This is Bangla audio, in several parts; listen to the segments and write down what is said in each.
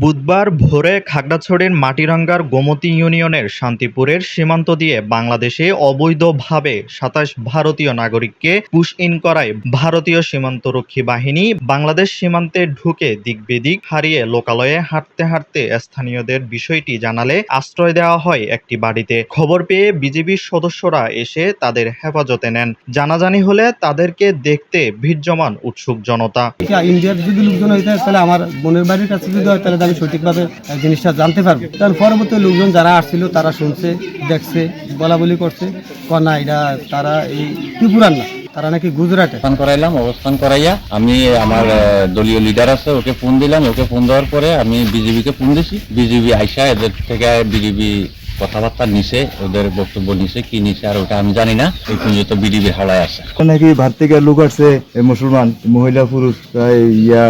বুধবার ভোরে খাগড়াছড়ির মাটিরাঙ্গার গোমতী ইউনিয়নের শান্তিপুরের সীমান্ত দিয়ে বাংলাদেশে অবৈধভাবে সাতাশ ভারতীয় নাগরিককে পুশ ইন করায় ভারতীয় সীমান্তরক্ষী বাহিনী বাংলাদেশ সীমান্তে ঢুকে দিকবেদিক হারিয়ে লোকালয়ে হাঁটতে হাঁটতে স্থানীয়দের বিষয়টি জানালে আশ্রয় দেওয়া হয় একটি বাড়িতে। খবর পেয়ে বিজেপির সদস্যরা এসে তাদের হেফাজতে নেন। জানাজানি হলে তাদেরকে দেখতে ভিড় জমান উৎসুক জনতা। আমার বোনের বাড়ির কাছে আমি সঠিকভাবে জিনিসটা জানতে পারব। তার পরবর্তী লোকজন যারা আসছিল তারা শুনছে দেখছে বলা বলি করছে কনা এটা তারা এই ত্রিপুরার না তারা নাকি গুজরাটে অবস্থান করাইলাম অবস্থান করাইয়া আমি আমার দলীয় লিডার আছে ওকে ফোন দিলাম ওকে ফোন দেওয়ার পরে আমি বিজেপিকে ফোন দিছি। বিজেপি আইসা এদের থেকে বিজেপি কথাবার্তা নিছে ওদের বক্তব্য নিছে কি নিছে আর ওটা আমি জানি না। এই পর্যন্ত বিজেপি হাওলায় আছে নাকি ভারত থেকে লোক আছে মুসলমান মহিলা পুরুষ ইয়া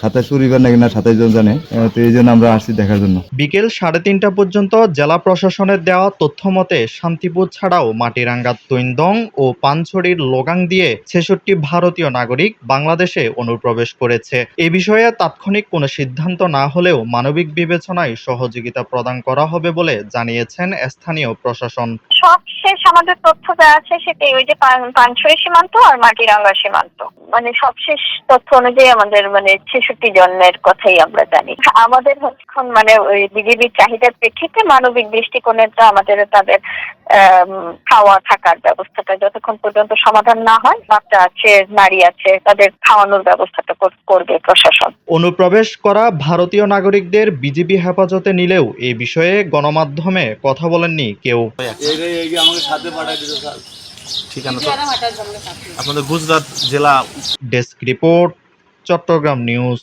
সাতাশ পরিবার নাকি না সাতাশ জন জানে তো এই জন্য আমরা আসছি দেখার জন্য। বিকেল সাড়ে তিনটা পর্যন্ত জেলা প্রশাসনের দেওয়া তথ্য মতে শান্তিপুর ছাড়াও মাটিরাঙ্গা তৈন্দং ও পানছড়ির লোগাং দিয়ে ছেষট্টি ভারতীয় নাগরিক বাংলাদেশে অনুপ্রবেশ করেছে। এ বিষয়ে তাৎক্ষণিক কোনো সিদ্ধান্ত না হলেও মানবিক বিবেচনায় সহযোগিতা প্রদান করা হবে বলে জানিয়েছেন স্থানীয় প্রশাসন। সবশেষ আমাদের তথ্য যা আছে সেটাই। ওই যে পান- পানছড়ি সীমান্ত আর মাটিরাঙ্গা সীমান্ত। মানে সবশেষ তথ্য অনুযায়ী আমাদের মানে ছেষট্টি জনের কথাই আমরা জানি। আমাদের এখন মানে ওই বিজেপির চাহিদার প্রেক্ষিতে মানবিক দৃষ্টিকোণেটা আমাদের তাদের খাওয়া থাকার ব্যবস্থাটা যতক্ষণ পর্যন্ত সমাধান না হয় বাচ্চা আছে নারী আছে তাদের খাওয়ানোর ব্যবস্থাটা করবে প্রশাসন। অনুপ্রবেশ করা ভারতীয় নাগরিকদের বিজিবি হেফাজতে নিলেও এ বিষয়ে গণমাধ্যমে কথা বলেননি কেউ। ঠিকানা তো আপনাদের গুজরাট জেলা ডেস্ক রিপোর্ট চট্টগ্রাম নিউজ